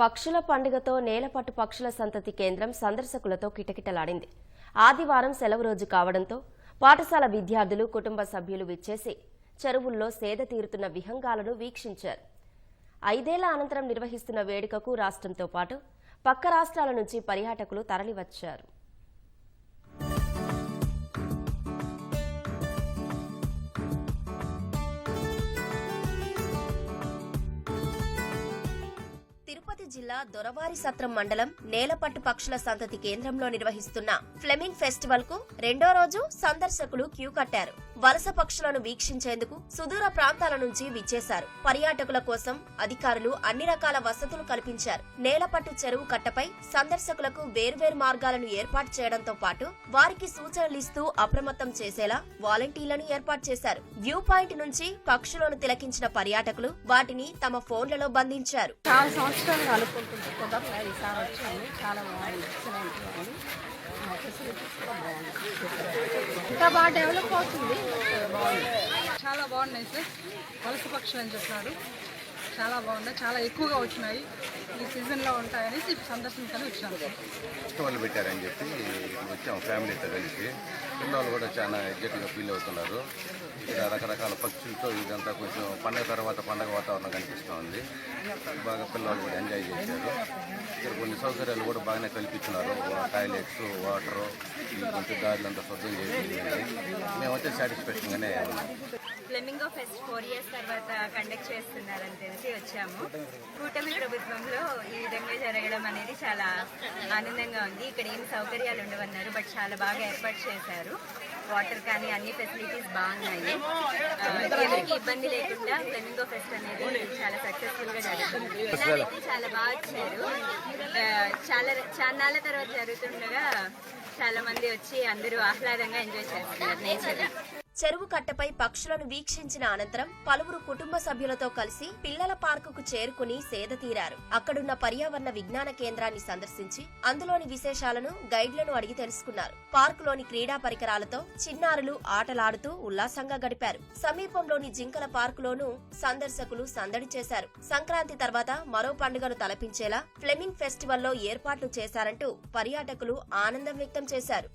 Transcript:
పక్షుల పండుగతో నేలపట్టు పక్షుల సంతతి కేంద్రం సందర్శకులతో కిటకిటలాడింది. ఆదివారం సెలవు రోజు కావడంతో పాఠశాల విద్యార్థులు కుటుంబ సభ్యులు విచ్చేసి చెరువుల్లో సేద తీరుతున్న విహంగాలను వీక్షించారు. ఐదేళ్ళ అనంతరం నిర్వహిస్తున్న వేడుకకు రాష్ట్రంతో పాటు పక్క రాష్ట్రాల నుంచి పర్యాటకులు తరలివచ్చారు. తిరుపతి జిల్లా దొరవారి సత్రం మండలం నేలపట్టు పక్షుల సంతతి కేంద్రంలో నిర్వహిస్తున్న ఫ్లెమింగ్ ఫెస్టివల్కు రెండో రోజు సందర్శకులు క్యూ కట్టారు. వలస పక్షులను వీక్షించేందుకు సుదూర ప్రాంతాల నుంచి విచ్చేశారు. పర్యాటకుల కోసం అధికారులు అన్ని రకాల వసతులు కల్పించారు. నేలపట్టు చెరువు కట్టపై సందర్శకులకు వేర్వేరు మార్గాలను ఏర్పాటు చేయడంతో పాటు వారికి సూచనలు ఇస్తూ అప్రమత్తం చేసేలా వాలంటీర్లను ఏర్పాటు చేశారు. వ్యూ పాయింట్ నుంచి పక్షులను తిలకించిన పర్యాటకులు వాటిని తమ ఫోన్లలో బంధించారు. చాలా అనుకుంటుంది ఈసారి వచ్చాము చాలా బాగుంది. ఎక్సలెంట్ బాగుంది. మా ఫెసిలిటీస్ కూడా బాగుంది ఇంకా బాగా డెవలప్ అవుతుంది. బాగుంది చాలా బాగున్నాయి సార్. వలస పక్షులు అని చెప్పారు చాలా బాగున్నాయి. చాలా ఎక్కువగా వచ్చినాయి. ఈ సీజన్లో ఉంటాయనేసి సందర్శించాలని వచ్చాను ఫెస్టివల్ పెట్టారని చెప్పి వచ్చాం. ఫ్యామిలీతో కలిసి పిల్లలు కూడా చాలా ఎగ్జైట్గా ఫీల్ అవుతున్నారు. ఇక్కడ రకరకాల పక్షులతో ఇదంతా కొంచెం పండగ తర్వాత పండగ వాతావరణం కనిపిస్తూ ఉంది. బాగా పిల్లలు కూడా ఎంజాయ్ చేశారు. ఇక్కడ కొన్ని సౌకర్యాలు కూడా బాగానే కల్పించినారు. టాయిలెట్స్ వాటరు కొంచెం దారులంతా శుద్ధం చేసి వచ్చే సాటిస్ఫాక్షన్గానే ఫ్లెమింగో ఫెస్ట్ ఫోర్ ఇయర్స్ తర్వాత కండక్ట్ చేస్తున్నారని తెలిసి వచ్చాము. కూటమి ప్రభుత్వంలో ఈ విధంగా జరగడం అనేది చాలా ఆనందంగా ఉంది. ఇక్కడ ఏం సౌకర్యాలు ఉండవన్నారు బట్ చాలా బాగా ఏర్పాటు చేశారు. వాటర్ కానీ అన్ని ఫెసిలిటీస్ బాగున్నాయి. ఎవరికి ఇబ్బంది లేకుండా ఫ్లెమింగో ఫెస్ట్ అనేది చాలా సక్సెస్ఫుల్గా జరుగుతుంది. పిల్లలైతే చాలా బాగా వచ్చారు చాలా చాలా తర్వాత జరుగుతుండగా చాలా మంది వచ్చి అందరూ ఆహ్లాదంగా ఎంజాయ్ చేస్తున్నారు నేచర్ చెరువు కట్టపై పక్షులను వీక్షించిన అనంతరం పలువురు కుటుంబ సభ్యులతో కలిసి పిల్లల పార్కుకు చేరుకుని సేద తీరారు. అక్కడున్న పర్యావరణ విజ్ఞాన కేంద్రాన్ని సందర్శించి అందులోని విశేషాలను గైడ్లను అడిగి తెలుసుకున్నారు. పార్కులోని క్రీడా పరికరాలతో చిన్నారులు ఆటలాడుతూ ఉల్లాసంగా గడిపారు. సమీపంలోని జింకల పార్కులోనూ సందర్శకులు సందడి చేశారు. సంక్రాంతి తర్వాత మరో పండుగను తలపించేలా ఫ్లెమింగ్ ఫెస్టివల్లో ఏర్పాట్లు చేశారంటూ పర్యాటకులు ఆనందం వ్యక్తం చేశారు.